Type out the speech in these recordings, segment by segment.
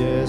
예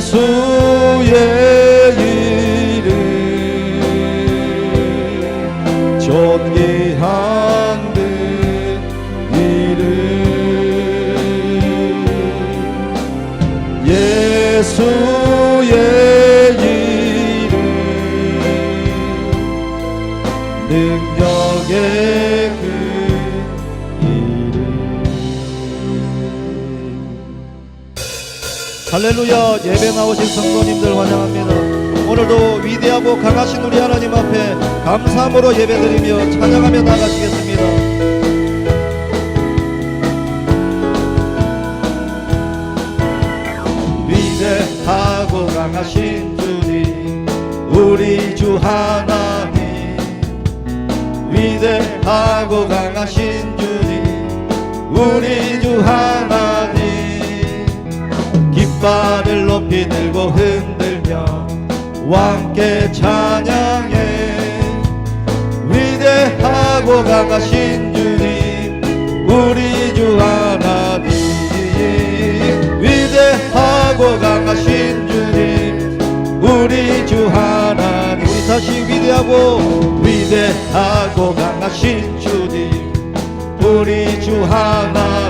예수 할렐루야 예배 나오신 성도님들 환영합니다. 오늘도 위대하고 강하신 우리 하나님 앞에 감사함으로 예배드리며 찬양하며 나가시겠습니다. 위대하고 강하신 주님 우리 주 하나님. 위대하고 강하신 주님 우리 깃발을 높이 들고 흔들며 왕께 찬양해. 위대하고 강하신 주님 우리 주 하나님 위대하고 강하신 주님 우리 주 하나님. 우리 다시 위대하고 위대하고 강하신 주님 우리 주 하나님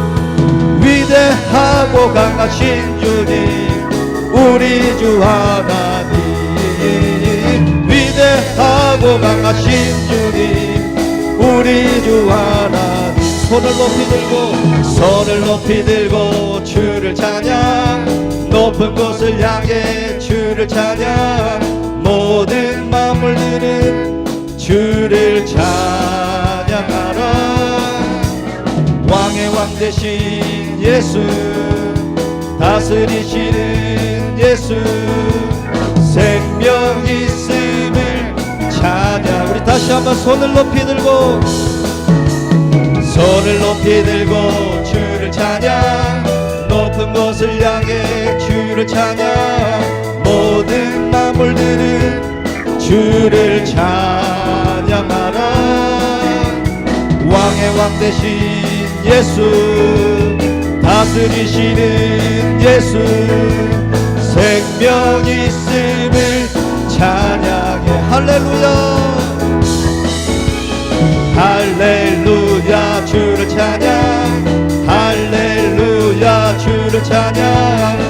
위대하고 강하신 주님 우리 주 하나님. 위대하고 강하신 주님 우리 주 하나님. 손을 높이 들고 손을 높이 들고 주를 찬양. 높은 곳을 향해 주를 찬양. 모든 만물들은 주를 찬양 왕 되신 예수 다스리시는 예수. 생명 있음을 찬양 우리 다시 한번 손을 높이 들고 손을 높이 들고 주를 찬양. 높은 곳을 향해 주를 찬양. 모든 만물들은 주를 찬양하라. 왕의 왕 되신 예수 다스리시는 예수 생명 있음을 찬양해. 할렐루야. 할렐루야 주를 찬양. 할렐루야 주를 찬양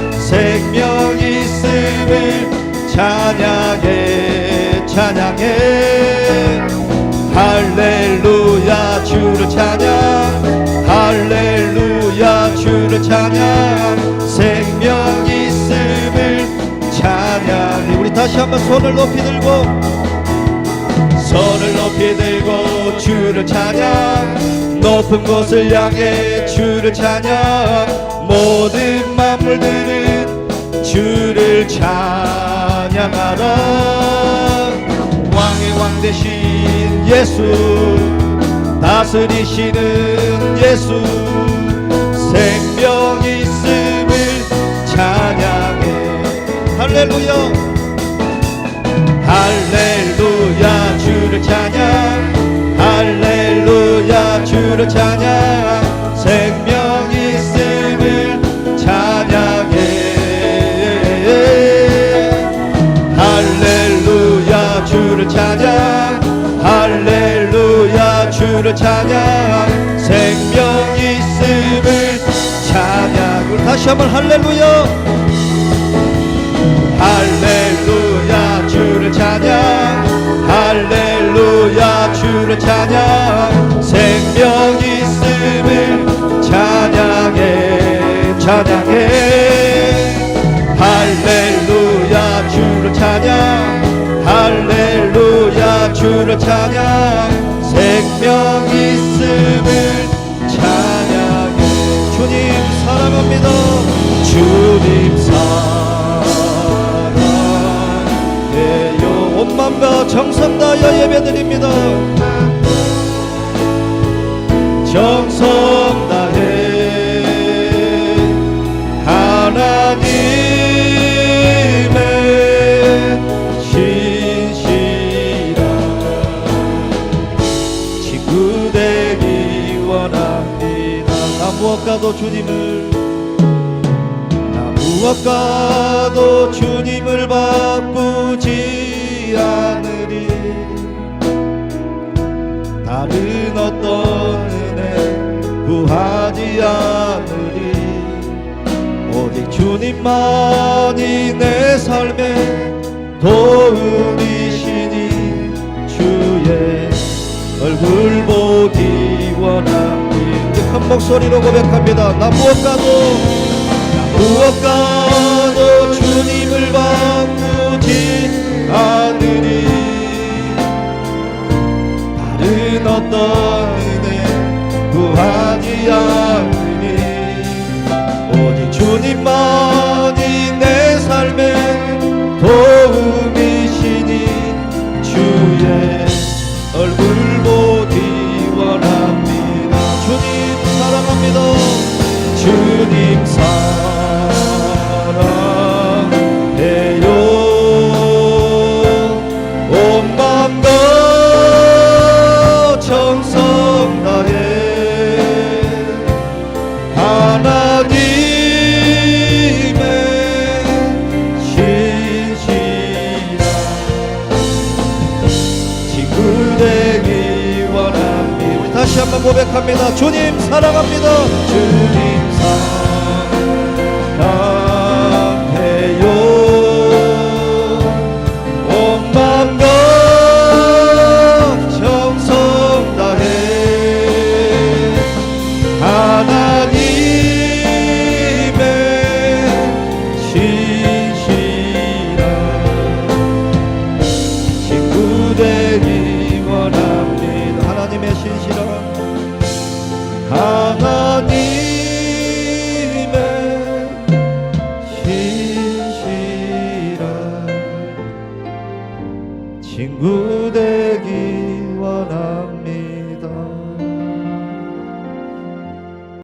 다시 한번 손을 높이 들고 손을 높이 들고 주를 찬양 높은 곳을 향해 주를 찬양 모든 만물들은 주를 찬양하라. 왕의 왕 대신 예수 다스리시는 예수 생명 있음을 찬양해. 할렐루야 할렐루야 주를 찬양. 할렐루야 주를 찬양. 생명 있음을 찬양해. 할렐루야 주를 찬양. 할렐루야 주를 찬양. 생명 있음을 찬양 다시 한번 할렐루야 찬양 생명 있음을 찬양해 찬양해. 할렐루야 주를 찬양. 할렐루야 주를 찬양. 생명 있음을 찬양해. 주님 사랑합니다. 주님 사랑해요. 온 맘과 정성 다하여 예배드립니다 정성 다해. 하나님의 신실한 친구 되기 원합니다. 나 무엇과도 주님을 나 무엇과도 주님을 바꾸지 않으리. 다른 어떤 하지 않으리. 오직 주님만이 내 삶의 도움이시니 주의 얼굴 보기 원합니다 큰 목소리로 고백합니다. 나 무엇과도 나 무엇과도 주님을 바꾸지 않으리. 다른 어떤 은혜 구하 지 한번 고백합니다. 주님 사랑합니다. 주님 사랑